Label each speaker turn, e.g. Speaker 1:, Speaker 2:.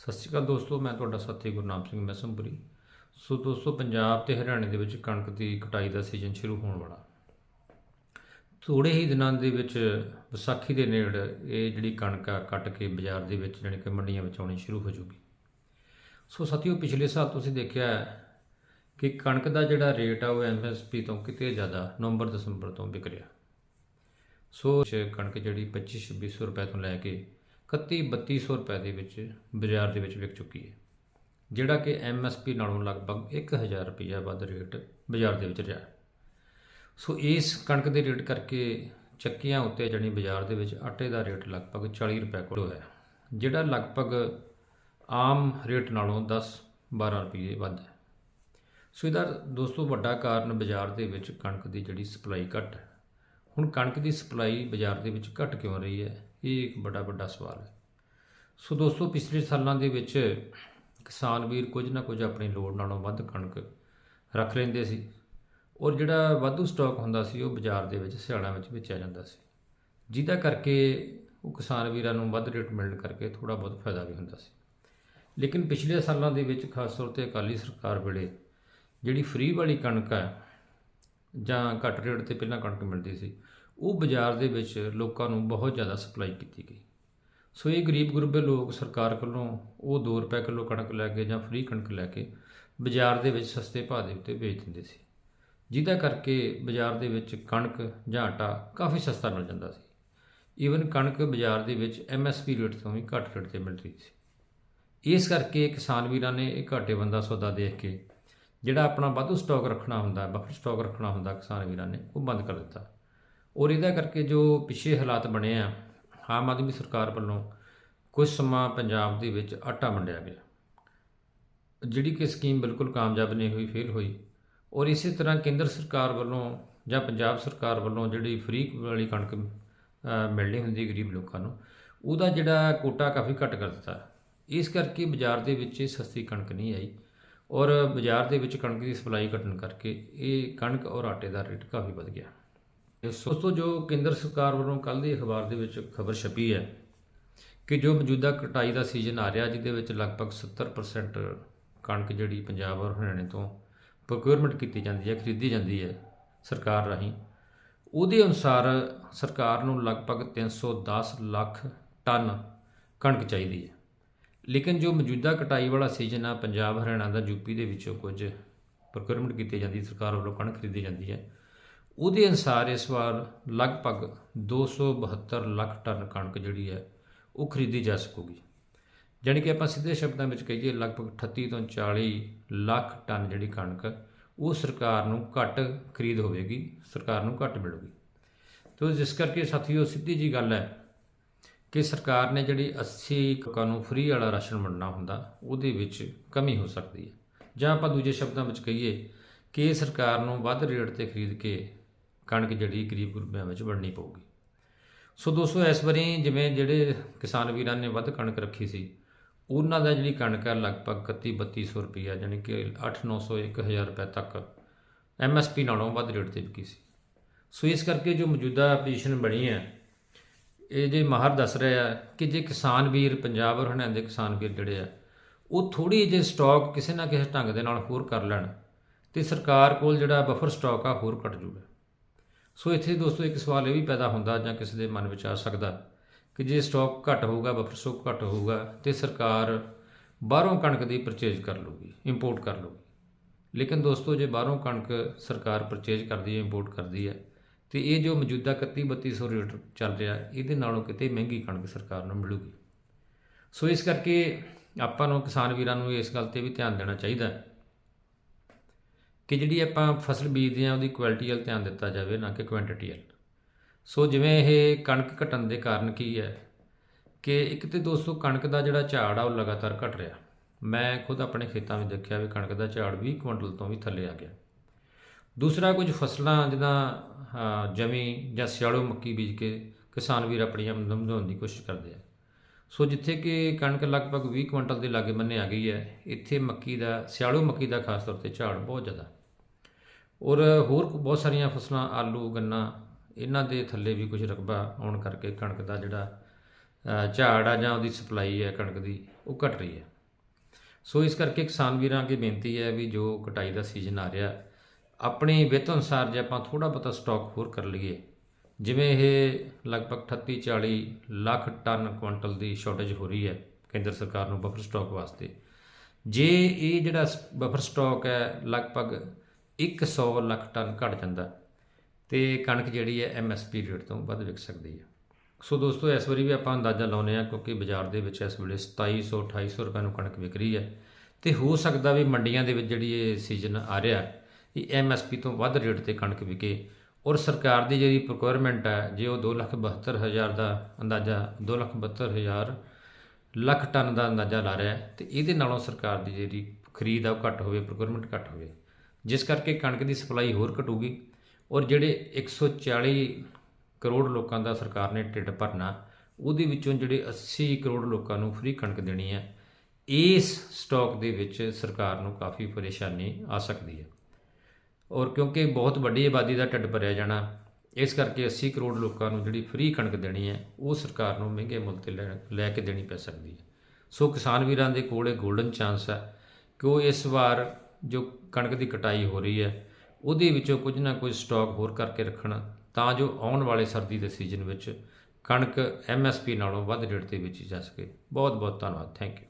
Speaker 1: ਸਤਿ ਸ਼੍ਰੀ ਅਕਾਲ ਦੋਸਤੋ, ਮੈਂ ਤੁਹਾਡਾ ਸਾਥੀ ਗੁਰਨਾਮ ਸਿੰਘ ਮੈਸਮਪੁਰੀ। ਸੋ ਦੋਸਤੋ, ਪੰਜਾਬ ਤੇ ਹਰਿਆਣੇ ਦੇ ਵਿੱਚ ਕਣਕ ਦੀ ਕਟਾਈ ਦਾ ਸੀਜ਼ਨ ਸ਼ੁਰੂ ਹੋਣ ਵਾਲਾ। ਥੋੜੇ ਹੀ ਦਿਨਾਂ ਦੇ ਵਿੱਚ ਵਿਸਾਖੀ ਦੇ ਨੇੜੇ ਇਹ ਜਿਹੜੀ ਕਣਕ ਆ, ਕੱਟ ਕੇ ਬਾਜ਼ਾਰ ਦੇ ਵਿੱਚ ਜਾਣੀ ਕਿ ਮੰਡੀਆਂ ਵਿੱਚ ਆਉਣੀ ਸ਼ੁਰੂ ਹੋ ਜੂਗੀ। ਸੋ ਸਾਥੀਓ, ਪਿਛਲੇ ਸਾਲ ਤੁਸੀਂ ਦੇਖਿਆ ਕਿ ਕਣਕ ਦਾ ਜਿਹੜਾ ਰੇਟ ਆ, ਉਹ ਐਮਐਸਪੀ ਤੋਂ ਕਿਤੇ ਜ਼ਿਆਦਾ ਨਵੰਬਰ, ਦਸੰਬਰ ਤੋਂ ਵਿਕ ਰਿਹਾ। ਸੋ ਕਣਕ ਜਿਹੜੀ 25 2600 ਰੁਪਏ ਤੋਂ ਲੈ ਕੇ 31 3200 ਰੁਪਏ ਦੇ ਵਿੱਚ ਬਾਜ਼ਾਰ ਦੇ ਵਿੱਚ ਵਿਕ ਚੁੱਕੀ ਹੈ, ਜਿਹੜਾ ਕਿ ਐਮਐਸਪੀ ਨਾਲੋਂ ਲਗਭਗ 1000 ਰੁਪਏ ਵੱਧ ਰੇਟ ਬਾਜ਼ਾਰ ਦੇ ਵਿੱਚ ਰਿਹਾ। ਸੋ ਇਸ ਕਣਕ ਦੇ ਰੇਟ ਕਰਕੇ ਚੱਕੀਆਂ ਉੱਤੇ ਜਾਣੀ ਬਾਜ਼ਾਰ ਦੇ ਵਿੱਚ ਆਟੇ ਦਾ ਰੇਟ ਲਗਭਗ 40 ਰੁਪਏ ਕੋਲ ਹੋਇਆ, ਜਿਹੜਾ ਲਗਭਗ ਆਮ ਰੇਟ ਨਾਲੋਂ 10 12 ਰੁਪਏ ਵੱਧ ਹੈ। ਸੋ ਇਹਦਾ ਦੋਸਤੋ ਵੱਡਾ ਕਾਰਨ ਬਾਜ਼ਾਰ ਦੇ ਵਿੱਚ ਕਣਕ ਦੀ ਜਿਹੜੀ ਸਪਲਾਈ ਘੱਟ ਹੈ। ਹੁਣ ਕਣਕ ਦੀ ਸਪਲਾਈ ਬਾਜ਼ਾਰ ਦੇ ਵਿੱਚ ਘਟ ਕਿਉਂ ਰਹੀ ਹੈ? ਇਹ ਇੱਕ ਬੜਾ ਵੱਡਾ ਸਵਾਲ ਹੈ। ਸੋ ਦੋਸਤੋ, ਪਿਛਲੇ ਸਾਲਾਂ ਦੇ ਵਿੱਚ ਕਿਸਾਨ ਵੀਰ ਕੁਝ ਨਾ ਕੁਝ ਆਪਣੀ ਲੋੜ ਨਾਲੋਂ ਵੱਧ ਕਣਕ ਰੱਖ ਲੈਂਦੇ ਸੀ ਔਰ ਜਿਹੜਾ ਵਾਧੂ ਸਟਾਕ ਹੁੰਦਾ ਸੀ, ਉਹ ਬਾਜ਼ਾਰ ਦੇ ਵਿੱਚ ਸਿਆੜਾਂ ਵਿੱਚ ਵੇਚਿਆ ਜਾਂਦਾ ਸੀ। ਜਿਹਦਾ ਕਰਕੇ ਉਹ ਕਿਸਾਨ ਵੀਰਾਂ ਨੂੰ ਵੱਧ ਰੇਟ ਮਿਲਣ ਕਰਕੇ ਥੋੜਾ ਬਹੁਤ ਫਾਇਦਾ ਵੀ ਹੁੰਦਾ ਸੀ। ਲੇਕਿਨ ਪਿਛਲੇ ਸਾਲਾਂ ਦੇ ਵਿੱਚ ਖਾਸ ਤੌਰ ਤੇ ਅਕਾਲੀ ਸਰਕਾਰ ਵੇਲੇ ਜਿਹੜੀ ਫ੍ਰੀ ਵਾਲੀ ਕਣਕ ਹੈ ਜਾਂ ਘੱਟ ਰੇਟ ਤੇ ਪਹਿਲਾਂ ਕਣਕ ਮਿਲਦੀ ਸੀ ਉਹ ਬਾਜ਼ਾਰ ਦੇ ਵਿੱਚ ਲੋਕਾਂ ਨੂੰ ਬਹੁਤ ਜ਼ਿਆਦਾ ਸਪਲਾਈ ਕੀਤੀ ਗਈ। ਸੋ ਇਹ ਗਰੀਬ ਗੁਰਬੇ ਲੋਕ ਸਰਕਾਰ ਕੋਲੋਂ ਉਹ 2 ਰੁਪਏ ਕਿਲੋ ਕਣਕ ਲੈ ਕੇ ਜਾਂ ਫ੍ਰੀ ਕਣਕ ਲੈ ਕੇ ਬਾਜ਼ਾਰ ਦੇ ਵਿੱਚ ਸਸਤੇ ਭਾਅ ਦੇ ਉੱਤੇ ਵੇਚ ਦਿੰਦੇ ਸੀ। ਜਿਹਦਾ ਕਰਕੇ ਬਾਜ਼ਾਰ ਦੇ ਵਿੱਚ ਕਣਕ ਜਾਂ ਆਟਾ ਕਾਫੀ ਸਸਤਾ ਮਿਲ ਜਾਂਦਾ ਸੀ। ਈਵਨ ਕਣਕ ਬਾਜ਼ਾਰ ਦੇ ਵਿੱਚ ਐਮਐਸਪੀ ਰੇਟ ਤੋਂ ਵੀ ਘੱਟ ਰੇਟ ਤੇ ਮਿਲ ਰਹੀ ਸੀ। ਇਸ ਕਰਕੇ ਕਿਸਾਨ ਵੀਰਾਂ ਨੇ ਇਹ ਘਾਟੇ ਬੰਦਾ ਸੌਦਾ ਦੇਖ ਕੇ ਜਿਹੜਾ ਆਪਣਾ ਵਾਧੂ ਸਟਾਕ ਰੱਖਣਾ ਹੁੰਦਾ ਬਫਰ ਸਟਾਕ ਰੱਖਣਾ ਹੁੰਦਾ ਕਿਸਾਨ ਵੀਰਾਂ ਨੇ, ਉਹ ਬੰਦ ਕਰ ਦਿੱਤਾ। ਔਰ ਇਹਦਾ ਕਰਕੇ ਜੋ ਪਿੱਛੇ ਹਾਲਾਤ ਬਣੇ ਆ, ਆਮ ਆਦਮੀ ਸਰਕਾਰ ਵੱਲੋਂ ਕੁਝ ਸਮਾਂ ਪੰਜਾਬ ਦੇ ਵਿੱਚ ਆਟਾ ਵੰਡਿਆ ਗਿਆ। ਜਿਹੜੀ ਕਿ ਸਕੀਮ ਬਿਲਕੁਲ ਕਾਮਯਾਬ ਨਹੀਂ ਹੋਈ, ਫੇਲ ਹੋਈ। ਔਰ ਇਸੇ ਤਰ੍ਹਾਂ ਕੇਂਦਰ ਸਰਕਾਰ ਵੱਲੋਂ ਜਾਂ ਪੰਜਾਬ ਸਰਕਾਰ ਵੱਲੋਂ ਜਿਹੜੀ ਫ੍ਰੀ ਵਾਲੀ ਕਣਕ ਮਿਲਣੀ ਹੁੰਦੀ ਗਰੀਬ ਲੋਕਾਂ ਨੂੰ, ਉਹਦਾ ਜਿਹੜਾ ਕੋਟਾ ਕਾਫੀ ਘੱਟ ਕਰ ਦਿੱਤਾ। ਇਸ ਕਰਕੇ ਬਾਜ਼ਾਰ ਦੇ ਵਿੱਚ ਇਹ ਸਸਤੀ ਕਣਕ ਨਹੀਂ ਆਈ ਔਰ ਬਾਜ਼ਾਰ ਦੇ ਵਿੱਚ ਕਣਕ ਦੀ ਸਪਲਾਈ ਘਟਣ ਕਰਕੇ ਇਹ ਕਣਕ ਔਰ ਆਟੇ ਦਾ ਰੇਟ ਕਾਫੀ ਵੱਧ ਗਿਆ। ਇਸ ਦੋਸਤੋ ਜੋ ਕੇਂਦਰ ਸਰਕਾਰ ਵੱਲੋਂ ਕੱਲ ਦੀ ਅਖਬਾਰ ਦੇ ਵਿੱਚ ਖਬਰ ਛਪੀ ਹੈ ਕਿ ਜੋ ਮੌਜੂਦਾ ਕਟਾਈ ਦਾ ਸੀਜ਼ਨ ਆ ਰਿਹਾ, ਜਿਹਦੇ ਵਿੱਚ ਲਗਭਗ 70% ਕਣਕ ਜਿਹੜੀ ਪੰਜਾਬ ਔਰ ਹਰਿਆਣੇ ਤੋਂ ਪ੍ਰੋਕਿਉਰਮੈਂਟ ਕੀਤੀ ਜਾਂਦੀ ਹੈ, ਖਰੀਦੀ ਜਾਂਦੀ ਹੈ ਸਰਕਾਰ ਰਾਹੀਂ। ਉਹਦੇ ਅਨੁਸਾਰ ਸਰਕਾਰ ਨੂੰ ਲਗਭਗ 310 ਲੱਖ ਟਨ ਕਣਕ ਚਾਹੀਦੀ ਹੈ। ਲੇਕਿਨ ਜੋ ਮੌਜੂਦਾ ਕਟਾਈ ਵਾਲਾ ਸੀਜ਼ਨ ਆ, ਪੰਜਾਬ, ਹਰਿਆਣਾ ਦਾ ਯੂਪੀ ਦੇ ਵਿੱਚੋਂ ਕੁਝ ਪ੍ਰੋਕਿਉਰਮੈਂਟ ਕੀਤੀ ਜਾਂਦੀ ਸਰਕਾਰ ਵੱਲੋਂ ਕਣਕ ਖਰੀਦੀ ਜਾਂਦੀ ਹੈ। ਉਹਦੇ ਅਨੁਸਾਰ ਇਸ ਵਾਰ ਲਗਭਗ 272 ਲੱਖ ਟਨ ਕਣਕ ਜਿਹੜੀ ਹੈ, ਉਹ ਖਰੀਦੀ ਜਾ ਸਕੂਗੀ। ਜਾਣੀ ਕਿ ਆਪਾਂ ਸਿੱਧੇ ਸ਼ਬਦਾਂ ਵਿੱਚ ਕਹੀਏ, ਲਗਭਗ 38 ਤੋਂ 40 ਲੱਖ ਟਨ ਜਿਹੜੀ ਕਣਕ, ਉਹ ਸਰਕਾਰ ਨੂੰ ਘੱਟ ਖਰੀਦ ਹੋਵੇਗੀ, ਸਰਕਾਰ ਨੂੰ ਘੱਟ ਮਿਲੂਗੀ। ਤੋ ਜਿਸ ਕਰਕੇ ਸਾਥੀਓ, ਸਿੱਧੀ ਜੀ ਗੱਲ ਹੈ ਕਿ ਸਰਕਾਰ ਨੇ ਜਿਹੜੀ 80 ਲੋਕਾਂ ਨੂੰ ਫ੍ਰੀ ਵਾਲਾ ਰਾਸ਼ਨ ਵੰਡਣਾ ਹੁੰਦਾ, ਉਹਦੇ ਵਿੱਚ ਕਮੀ ਹੋ ਸਕਦੀ ਹੈ। ਜਾਂ ਆਪਾਂ ਦੂਜੇ ਸ਼ਬਦਾਂ ਵਿੱਚ ਕਹੀਏ ਕਿ ਸਰਕਾਰ ਨੂੰ ਵੱਧ ਰੇਟ ਤੇ ਖਰੀਦ ਕੇ ਕਣਕ ਜਿਹੜੀ ਗਰੀਬ ਗੁਰਬਿਆਂ ਵਿੱਚ ਵੜਨੀ ਪਊਗੀ। ਸੋ ਦੋਸਤੋ, ਇਸ ਵਾਰੀ ਜਿਵੇਂ ਜਿਹੜੇ ਕਿਸਾਨ ਵੀਰਾਂ ਨੇ ਵੱਧ ਕਣਕ ਰੱਖੀ ਸੀ, ਉਹਨਾਂ ਦਾ ਜਿਹੜੀ ਕਣਕ ਹੈ ਲਗਭਗ 31 3200 ਰੁਪਈਆ ਯਾਨੀ ਕਿ 8 900 1000 ਰੁਪਏ ਤੱਕ ਐਮਐਸਪੀ ਨਾਲੋਂ ਵੱਧ ਰੇਟ ਤੇ ਵਿਕੀ ਸੀ। ਸੋ ਇਸ ਕਰਕੇ ਜੋ ਮੌਜੂਦਾ ਪੋਜੀਸ਼ਨ ਬਣੀ ਹੈ, ਇਹ ਜੇ ਮਾਹਰ ਦੱਸ ਰਿਹਾ ਹੈ ਕਿ ਜੇ ਕਿਸਾਨ ਵੀਰ, ਪੰਜਾਬ ਔਰ ਹਰਿਆਣਾ ਦੇ ਕਿਸਾਨ ਵੀਰ ਜਿਹੜੇ ਆ, ਉਹ ਥੋੜੀ ਜਿਹੀ ਸਟਾਕ ਕਿਸੇ ਨਾ ਕਿਸੇ ਢੰਗ ਦੇ ਨਾਲ ਹੋਰ ਕਰ ਲੈਣ, ਤੇ ਸਰਕਾਰ ਕੋਲ ਜਿਹੜਾ ਬਫਰ ਸਟਾਕ ਆ, ਹੋਰ ਘਟ ਜੂਗਾ। ਸੋ ਇੱਥੇ ਦੋਸਤੋ ਇੱਕ ਸਵਾਲ ਇਹ ਵੀ ਪੈਦਾ ਹੁੰਦਾ ਜਾਂ ਕਿਸੇ ਦੇ ਮਨ ਵਿੱਚ ਆ ਸਕਦਾ ਕਿ ਜੇ ਸਟਾਕ ਘੱਟ ਹੋਊਗਾ ਬਫਰ ਸਟਾਕ ਘੱਟ ਹੋਊਗਾ, ਤੇ ਸਰਕਾਰ ਬਾਹਰੋਂ ਕਣਕ ਦੀ ਪਰਚੇਜ ਕਰ ਲੂਗੀ ਇੰਪੋਰਟ ਕਰ ਲੂਗੀ ਲੇਕਿਨ ਦੋਸਤੋ ਜੇ ਬਾਹਰੋਂ ਕਣਕ ਸਰਕਾਰ ਪਰਚੇਜ ਕਰਦੀ ਹੈ ਇੰਪੋਰਟ ਕਰਦੀ ਹੈ, ਤੇ ਇਹ ਜੋ ਮੌਜੂਦਾ 31 3200 ਰੇਟ ਚੱਲ ਰਿਹਾ, ਇਹਦੇ ਨਾਲੋਂ ਕਿਤੇ ਮਹਿੰਗੀ ਕਣਕ ਸਰਕਾਰ ਨੂੰ ਮਿਲੂਗੀ। ਸੋ ਇਸ ਕਰਕੇ ਆਪਾਂ ਨੂੰ ਕਿਸਾਨ ਵੀਰਾਂ ਨੂੰ ਇਸ ਗੱਲ ਤੇ ਵੀ ਧਿਆਨ ਦੇਣਾ ਚਾਹੀਦਾ ਹੈ ਕਿ ਜਿਹੜੀ ਆਪਾਂ ਫਸਲ ਬੀਜਦੇ ਆ ਉਹਦੀ ਕੁਆਲਿਟੀ ਵੱਲ ਧਿਆਨ ਦਿੱਤਾ ਜਾਵੇ ਨਾ ਕਿ ਕੁਆਂਟੀਟੀ ਵੱਲ। ਸੋ ਜਿਵੇਂ ਇਹ ਕਣਕ ਘਟਣ ਦੇ ਕਾਰਨ ਕੀ ਹੈ ਕਿ ਇੱਕ ਤੇ ਦੋਸਤੋ ਕਣਕ ਦਾ ਜਿਹੜਾ ਝਾੜ ਆ, ਉਹ ਲਗਾਤਾਰ ਘਟ ਰਿਹਾ। ਮੈਂ ਖੁਦ ਆਪਣੇ ਖੇਤਾਂ ਵਿੱਚ ਦੇਖਿਆ ਵੀ ਕਣਕ ਦਾ ਝਾੜ 20 ਕੁਇੰਟਲ ਤੋਂ ਵੀ ਥੱਲੇ ਆ ਗਿਆ। ਦੂਸਰਾ ਕੁਝ ਫਸਲਾਂ ਜਿੱਦਾਂ ਜਮੀ ਜਾਂ ਸਿਆਲੂ ਮੱਕੀ ਬੀਜ ਕੇ ਕਿਸਾਨ ਵੀਰ ਆਪਣੀ ਆਮਦਨ ਵਧਾਉਣ ਦੀ ਕੋਸ਼ਿਸ਼ ਕਰਦੇ ਆ। ਸੋ ਜਿੱਥੇ ਕਿ ਕਣਕ ਲਗਭਗ 20 ਕੁਇੰਟਲ ਦੇ ਲਾਗੇ ਬੰਨੇ ਆ ਗਈ ਹੈ, ਇੱਥੇ ਮੱਕੀ ਦਾ, ਸਿਆਲੋ ਮੱਕੀ ਦਾ ਖਾਸ ਤੌਰ ਤੇ ਝਾੜ ਬਹੁਤ ਜ਼ਿਆਦਾ। ਔਰ ਹੋਰ ਬਹੁਤ ਸਾਰੀਆਂ ਫਸਲਾਂ, ਆਲੂ, ਗੰਨਾ, ਇਹਨਾਂ ਦੇ ਥੱਲੇ ਵੀ ਕੁਝ ਰਕਬਾ ਆਉਣ ਕਰਕੇ ਕਣਕ ਦਾ ਜਿਹੜਾ ਝਾੜ ਆ ਜਾਂ ਉਹਦੀ ਸਪਲਾਈ ਹੈ ਕਣਕ ਦੀ, ਉਹ ਘਟ ਰਹੀ ਹੈ। ਸੋ ਇਸ ਕਰਕੇ ਕਿਸਾਨ ਵੀਰਾਂ ਅੱਗੇ ਬੇਨਤੀ ਹੈ ਵੀ ਜੋ ਕਟਾਈ ਦਾ ਸੀਜ਼ਨ ਆ ਰਿਹਾ, ਆਪਣੀ ਵਿੱਤ ਅਨੁਸਾਰ ਜੇ ਆਪਾਂ ਥੋੜਾ ਬਹੁਤਾ ਸਟਾਕ ਹੋਰ ਕਰ ਲਈਏ, ਜਿਵੇਂ ਇਹ ਲਗਭਗ 38 40 ਲੱਖ ਟਨ ਕੁਇੰਟਲ ਦੀ ਸ਼ਾਰਟੇਜ ਹੋ ਰਹੀ ਹੈ ਕੇਂਦਰ ਸਰਕਾਰ ਨੂੰ ਬਫਰ ਸਟਾਕ ਵਾਸਤੇ, ਜੇ ਇਹ ਜਿਹੜਾ ਬਫਰ ਸਟਾਕ ਹੈ ਲਗਭਗ 100 ਲੱਖ ਟਨ ਘਟ ਜਾਂਦਾ ਤੇ ਕਣਕ ਜਿਹੜੀ ਹੈ ਐਮਐਸਪੀ ਰੇਟ ਤੋਂ ਵੱਧ ਵਿਕ ਸਕਦੀ ਹੈ। ਸੋ ਦੋਸਤੋ, ਇਸ ਵਾਰੀ ਵੀ ਆਪਾਂ ਅੰਦਾਜ਼ਾ ਲਾਉਨੇ ਆ ਕਿਉਂਕਿ ਬਾਜ਼ਾਰ ਦੇ ਵਿੱਚ ਇਸ ਵੇਲੇ 2700 2800 ਰੁਪਏ ਨੂੰ ਕਣਕ ਵਿਕ ਰਹੀ ਹੈ ਤੇ ਹੋ ਸਕਦਾ ਵੀ ਮੰਡੀਆਂ ਦੇ ਵਿੱਚ ਜਿਹੜੀ ਇਹ ਸੀਜ਼ਨ ਆ ਰਿਹਾ ਇਹ ਐਮਐਸਪੀ ਤੋਂ ਵੱਧ ਰੇਟ ਤੇ ਕਣਕ ਵਿਕੇ ਔਰ ਸਰਕਾਰ ਦੀ ਜਿਹੜੀ ਪ੍ਰੋਕਿਉਰਮੈਂਟ ਹੈ, ਜੇ ਉਹ 272000 ਦਾ ਅੰਦਾਜ਼ਾ 272000 ਲੱਖ ਟਨ ਦਾ ਅੰਦਾਜ਼ਾ ਲਾ ਰਿਹਾ ਹੈ ਤੇ ਇਹਦੇ ਨਾਲੋਂ ਸਰਕਾਰ ਦੀ ਜਿਹੜੀ ਖਰੀਦ ਆ ਉਹ ਘੱਟ ਹੋਵੇ ਪ੍ਰੋਕਿਉਰਮੈਂਟ ਘੱਟ ਹੋਵੇ। ਜਿਸ ਕਰਕੇ ਕਣਕ ਦੀ ਸਪਲਾਈ ਹੋਰ ਘਟੂਗੀ ਔਰ ਜਿਹੜੇ 140 ਕਰੋੜ ਲੋਕਾਂ ਦਾ ਸਰਕਾਰ ਨੇ ਢਿੱਡ ਭਰਨਾ, ਉਹਦੇ ਵਿੱਚੋਂ ਜਿਹੜੇ 80 ਕਰੋੜ ਲੋਕਾਂ ਨੂੰ ਫ੍ਰੀ ਕਣਕ ਦੇਣੀ ਹੈ, ਇਸ ਸਟਾਕ ਦੇ ਵਿੱਚ ਸਰਕਾਰ ਨੂੰ ਕਾਫੀ ਪਰੇਸ਼ਾਨੀ ਆ ਸਕਦੀ ਹੈ। ਔਰ ਕਿਉਂਕਿ ਬਹੁਤ ਵੱਡੀ ਆਬਾਦੀ ਦਾ ਢਿੱਡ ਭਰਿਆ ਜਾਣਾ, ਇਸ ਕਰਕੇ 80 ਕਰੋੜ ਲੋਕਾਂ ਨੂੰ ਜਿਹੜੀ ਫ੍ਰੀ ਕਣਕ ਦੇਣੀ ਹੈ, ਉਹ ਸਰਕਾਰ ਨੂੰ ਮਹਿੰਗੇ ਮੁੱਲ ਤੇ ਲੈ ਲੈ ਕੇ ਦੇਣੀ ਪੈ ਸਕਦੀ ਹੈ। ਸੋ ਕਿਸਾਨ ਵੀਰਾਂ ਦੇ ਕੋਲ ਇਹ 골ਡਨ ਚਾਂਸ ਹੈ ਕਿ ਉਹ ਇਸ ਵਾਰ ਜੋ ਕਣਕ ਦੀ ਕਟਾਈ ਹੋ ਰਹੀ ਹੈ, ਉਹਦੇ ਵਿੱਚੋਂ ਕੁਝ ਨਾ ਕੁਝ ਸਟਾਕ ਹੋਰ ਕਰਕੇ ਰੱਖਣ, ਤਾਂ ਜੋ ਆਉਣ ਵਾਲੇ ਸਰਦੀ ਦੇ ਸੀਜ਼ਨ ਵਿੱਚ ਕਣਕ ਐਮਐਸਪੀ ਨਾਲੋਂ ਵੱਧ ਰੇਟ ਤੇ ਵੇਚੀ ਜਾ ਸਕੇ। ਬਹੁਤ ਬਹੁਤ ਧੰਨਵਾਦ। Thank you